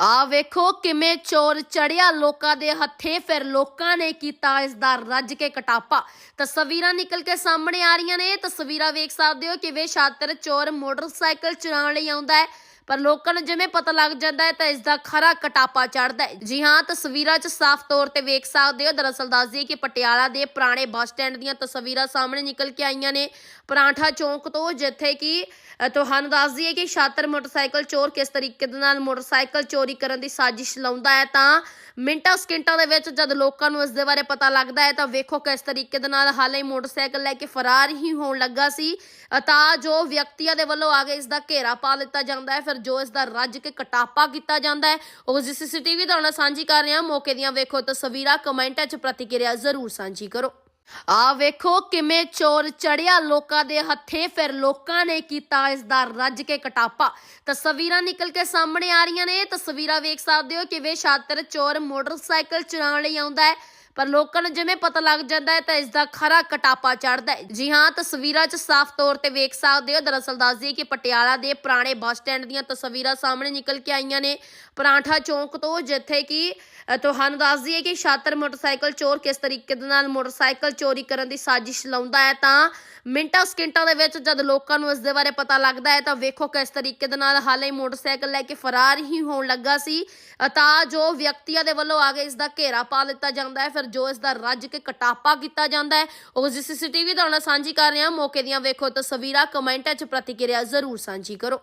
ਆ ਵੇਖੋ ਕਿਵੇਂ ਚੋਰ ਚੜਿਆ, ਲੋਕਾਂ ਦੇ ਹੱਥੇ, ਫਿਰ ਲੋਕਾਂ ਨੇ ਕੀਤਾ ਇਸ ਦਾ ਰੱਜ ਕੇ ਕਟਾਪਾ। ਤਸਵੀਰਾਂ ਨਿਕਲ ਕੇ ਸਾਹਮਣੇ ਆ ਰਹੀਆਂ ਨੇ। ਤਸਵੀਰਾਂ ਵੇਖ ਸਕਦੇ ਹੋ ਕਿਵੇਂ ਛਾਤਰ ਚੋਰ ਮੋਟਰਸਾਈਕਲ ਚਲਾਉਣ ਲਈ ਆਉਂਦਾ ਹੈ। ਪਰ ਲੋਕਾਂ ਨੂੰ ਜਿਵੇਂ ਪਤਾ ਲੱਗ ਜਾਂਦਾ ਹੈ ਤਾਂ ਇਸ ਦਾ ਖਰਾ ਕਟਾਪਾ ਚੜਦਾ ਹੈ। ਜੀ ਹਾਂ, ਤਸਵੀਰਾਂ 'ਚ ਸਾਫ਼ ਤੌਰ ਤੇ ਵੇਖ ਸਕਦੇ ਹੋ। ਦਰਅਸਲ ਦੱਸ ਦਈਏ ਕਿ ਪਟਿਆਲਾ ਦੇ ਪੁਰਾਣੇ ਬੱਸ ਸਟੈਂਡ ਦੀਆਂ ਤਸਵੀਰਾਂ ਸਾਹਮਣੇ ਨਿਕਲ ਕੇ ਆਈਆਂ ਨੇ। ਪਰਾਂਠਾ ਚੌਂਕ ਤੋਂ, ਜਿੱਥੇ ਕਿ ਤੁਹਾਨੂੰ ਦੱਸ ਦਈਏ ਕਿ ਛਾਤਰ ਮੋਟਰਸਾਈਕਲ ਚੋਰ ਕਿਸ ਤਰੀਕੇ ਦੇ ਨਾਲ ਮੋਟਰਸਾਈਕਲ ਚੋਰੀ ਕਰਨ ਦੀ ਸਾਜ਼ਿਸ਼ ਲਾਉਂਦਾ ਹੈ, ਤਾਂ ਮਿੰਟਾਂ ਸਕਿੰਟਾਂ ਦੇ ਵਿੱਚ ਜਦ ਲੋਕਾਂ ਨੂੰ ਇਸ ਦੇ ਬਾਰੇ ਪਤਾ ਲੱਗਦਾ ਹੈ, ਤਾਂ ਵੇਖੋ ਕਿਸ ਤਰੀਕੇ ਦੇ ਨਾਲ ਹਾਲੇ ਮੋਟਰਸਾਈਕਲ ਲੈ ਕੇ ਫਰਾਰ ਹੀ ਹੋਣ ਲੱਗਾ ਸੀ। ਤਾਂ ਜੋ ਵਿਅਕਤੀਆਂ ਦੇ ਵੱਲੋਂ ਆ ਕੇ ਇਸ ਦਾ ਘੇਰਾ ਪਾ ਲਿੱਤਾ ਜਾਂਦਾ ਹੈ, ਫਿਰ ਜੋ ਇਸ ਦਾ ਰੱਜ ਕੇ ਕਟਾਪਾ ਕੀਤਾ ਜਾਂਦਾ ਹੈ, ਉਹ ਜੀ ਸੀਸੀਟੀਵੀ ਤੁਹਾਡੇ ਨਾਲ ਸਾਂਝੀ ਕਰ ਰਹੇ ਹਾਂ। ਮੌਕੇ ਦੀਆਂ ਵੇਖੋ ਤਸਵੀਰਾਂ, ਕਮੈਂਟਾਂ 'ਚ ਪ੍ਰਤੀਕਿਰਿਆ ਜ਼ਰੂਰ ਸਾਂਝੀ ਕਰੋ। ਆ ਵੇਖੋ ਕਿਵੇਂ ਚੋਰ ਚੜਿਆ, ਲੋਕਾਂ ਦੇ ਹੱਥੇ, ਫਿਰ ਲੋਕਾਂ ਨੇ ਕੀਤਾ ਇਸ ਦਾ ਰੱਜ ਕੇ ਕਟਾਪਾ। ਤਸਵੀਰਾਂ ਨਿਕਲ ਕੇ ਸਾਹਮਣੇ ਆ ਰਹੀਆਂ ਨੇ। ਤਸਵੀਰਾਂ ਵੇਖ ਸਕਦੇ ਹੋ ਕਿਵੇਂ ਛਾਤਰ ਚੋਰ ਮੋਟਰਸਾਈਕਲ ਚਲਾਉਣ ਲਈ ਆਉਂਦਾ ਹੈ। ਪਰ ਲੋਕਾਂ ਨੂੰ ਜਿਵੇਂ ਪਤਾ ਲੱਗ ਜਾਂਦਾ ਹੈ ਤਾਂ ਇਸ ਦਾ ਖਰਾ ਕਟਾਪਾ ਚੜਦਾ ਹੈ। ਜੀ ਹਾਂ, ਤਸਵੀਰਾਂ 'ਚ ਸਾਫ਼ ਤੌਰ ਤੇ ਵੇਖ ਸਕਦੇ ਹੋ। ਦਰਅਸਲ ਦੱਸ ਦਈਏ ਕਿ ਪਟਿਆਲਾ ਦੇ ਪੁਰਾਣੇ ਬੱਸ ਸਟੈਂਡ ਦੀਆਂ ਤਸਵੀਰਾਂ ਸਾਹਮਣੇ ਨਿਕਲ ਕੇ ਆਈਆਂ ਨੇ ਪਰਾਂਠਾ ਚੌਂਕ ਤੋਂ, ਜਿੱਥੇ ਕਿ ਤੁਹਾਨੂੰ ਦੱਸ ਦਈਏ ਕਿ ਛਾਤਰ ਮੋਟਰਸਾਈਕਲ ਚੋਰ ਕਿਸ ਤਰੀਕੇ ਦੇ ਨਾਲ ਮੋਟਰਸਾਈਕਲ ਚੋਰੀ ਕਰਨ ਦੀ ਸਾਜ਼ਿਸ਼ ਲਾਉਂਦਾ ਹੈ, ਤਾਂ ਮਿੰਟਾਂ ਸਕਿੰਟਾਂ ਦੇ ਵਿੱਚ ਜਦ ਲੋਕਾਂ ਨੂੰ ਇਸ ਦੇ ਬਾਰੇ ਪਤਾ ਲੱਗਦਾ ਹੈ, ਤਾਂ ਵੇਖੋ ਕਿਸ ਤਰੀਕੇ ਦੇ ਨਾਲ ਹਾਲੇ ਮੋਟਰਸਾਈਕਲ ਲੈ ਕੇ ਫਰਾਰ ਹੀ ਹੋਣ ਲੱਗਾ ਸੀ ਤਾਂ ਜੋ ਵਿਅਕਤੀਆਂ ਦੇ ਵੱਲੋਂ ਆ ਕੇ ਇਸ ਦਾ ਘੇਰਾ ਪਾ ਦਿੱਤਾ ਜਾਂਦਾ ਹੈ। ਫਿਰ ਜੋ ਇਸ ਦਾ ਰੱਜ ਕੇ ਕਟਾਪਾ ਕੀਤਾ ਜਾਂਦਾ ਹੈ, ਉਹ ਜੀ ਸੀਸੀਟੀਵੀ ਤੁਹਾਡੇ ਨਾਲ ਸਾਂਝੀ ਕਰ ਰਹੇ ਹਾਂ। ਮੌਕੇ ਦੀਆਂ ਵੇਖੋ ਤਸਵੀਰਾਂ, ਕਮੈਂਟਾਂ 'ਚ ਪ੍ਰਤੀਕਿਰਿਆ ਜ਼ਰੂਰ ਸਾਂਝੀ ਕਰੋ।